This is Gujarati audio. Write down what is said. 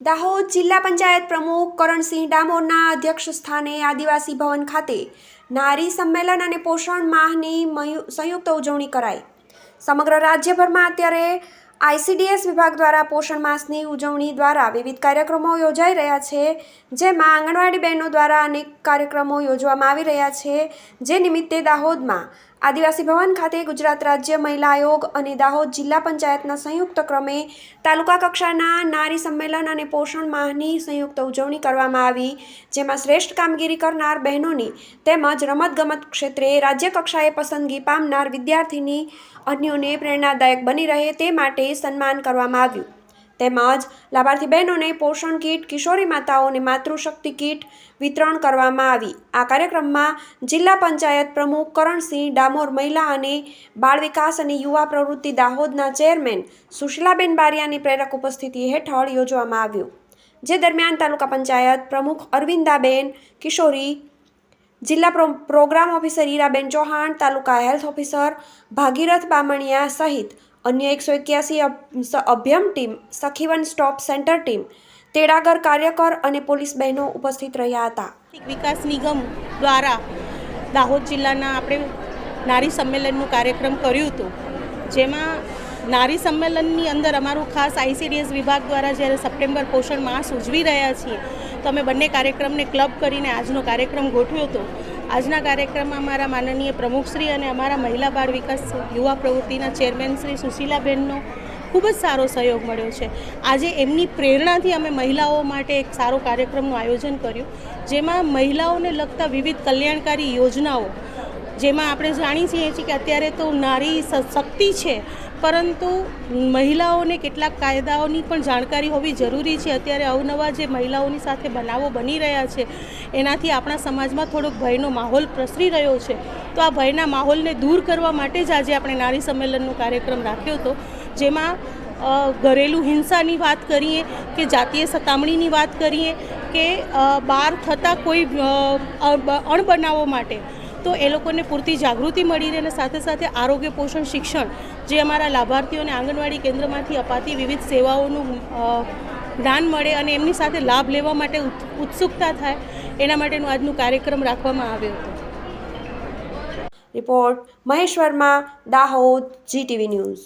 દાહોદ જિલ્લા પંચાયત પ્રમુખ કરણસિંહ ડામોરના અધ્યક્ષ સ્થાને આદિવાસી ભવન ખાતે નારી સંમેલન અને પોષણ માહની સંયુક્ત ઉજવણી કરાઈ. સમગ્ર રાજ્યભરમાં અત્યારે આઈસીડીએસ વિભાગ દ્વારા પોષણ માસની ઉજવણી દ્વારા વિવિધ કાર્યક્રમો યોજાઈ રહ્યા છે, જેમાં આંગણવાડી બહેનો દ્વારા અનેક કાર્યક્રમો યોજવામાં આવી રહ્યા છે, જે નિમિત્તે દાહોદમાં આદિવાસી ભવન ખાતે ગુજરાત રાજ્ય મહિલા આયોગ અને દાહોદ જિલ્લા પંચાયતના સંયુક્ત ક્રમે તાલુકા કક્ષાના નારી સંમેલન અને પોષણ માહની સંયુક્ત ઉજવણી કરવામાં આવી, જેમાં શ્રેષ્ઠ કામગીરી કરનાર બહેનોની તેમજ રમતગમત ક્ષેત્રે રાજ્ય કક્ષાએ પસંદગી પામનાર વિદ્યાર્થીની અન્યોને પ્રેરણાદાયક બની રહે તે માટે સન્માન કરવામાં આવ્યું. તેમજ લાભાર્થી બહેનોને પોષણ કીટ, કિશોરી માતાઓને માતૃશક્તિ કીટ વિતરણ કરવામાં આવી. આ કાર્યક્રમમાં જિલ્લા પંચાયત પ્રમુખ કરણસિંહ ડામોર મહિલા અને બાળ વિકાસ અને યુવા પ્રવૃત્તિ દાહોદના ચેરમેન સુશીલાબેન બારિયાની પ્રેરક ઉપસ્થિતિ હેઠળ યોજવામાં આવ્યું. જે દરમિયાન તાલુકા પંચાયત પ્રમુખ અરવિંદાબેન કિશોરી, જિલ્લા pro, program officer Iraben Chauhan, taluka health officer Bhagirath Bamaniya સહિત અન્ય એકસો એક્યાસી Abhayam team, Sakhi one stop centre team, તેડાગર કાર્યકર અને પોલીસ બહેનો ઉપસ્થિત રહ્યા હતા. વિકાસ નિગમ દ્વારા દાહોદ જિલ્લાના આપણે નારી સંમેલનનું કાર્યક્રમ કર્યું હતું. જેમાં નારી સંમેલનની અંદર અમારું ખાસ આઈસીડીએસ વિભાગ દ્વારા જ્યારે સપ્ટેમ્બર પોષણ માસ ઉજવી રહ્યા છીએ, તો અમે બંને કાર્યક્રમને ક્લબ કરીને આજનો કાર્યક્રમ ગોઠવ્યો હતો. આજના કાર્યક્રમમાં અમારા માનનીય પ્રમુખશ્રી અને અમારા મહિલા બાળ વિકાસ યુવા પ્રવૃત્તિના ચેરમેન શ્રી સુશીલાબેનનો ખૂબ જ સારો સહયોગ મળ્યો છે. આજે એમની પ્રેરણાથી અમે મહિલાઓ માટે એક સારો કાર્યક્રમનું આયોજન કર્યું, જેમાં મહિલાઓને લગતા વિવિધ કલ્યાણકારી યોજનાઓ, જેમાં આપણે જાણીએ છીએ કે અત્યારે તો નારી શક્તિ છે પરંતુ મહિલાઓને કેટલાક કાયદાઓની પણ જાણકારી હોવી જરૂરી છે. અત્યારે અવનવા જે મહિલાઓની સાથે બનાવો બની રહ્યા છે, એનાથી આપણા સમાજમાં થોડોક ભયનો માહોલ પ્રસરી રહ્યો છે. તો આ ભયના માહોલને દૂર કરવા માટે જ આજે આપણે નારી સંમેલનનો કાર્યક્રમ રાખ્યો હતો, જેમાં ઘરેલું હિંસાની વાત કરીએ, કે જાતીય સતામણીની વાત કરીએ, કે બહાર થતા કોઈ અણબનાવો માટે. તો એ લોકોને પૂરતી જાગૃતિ મળી રહે અને સાથે સાથે આરોગ્ય, પોષણ, શિક્ષણ જે અમારા લાભાર્થીઓને આંગણવાડી કેન્દ્રમાંથી અપાતી વિવિધ સેવાઓનું જ્ઞાન મળે અને એમની સાથે લાભ લેવા માટે ઉત- ઉત્સુકતા થાય, એના માટેનું આજનું કાર્યક્રમ રાખવામાં આવ્યો હતો. રિપોર્ટ મહેશ્વરમાં દાહોદ જીટીવી ન્યૂઝ.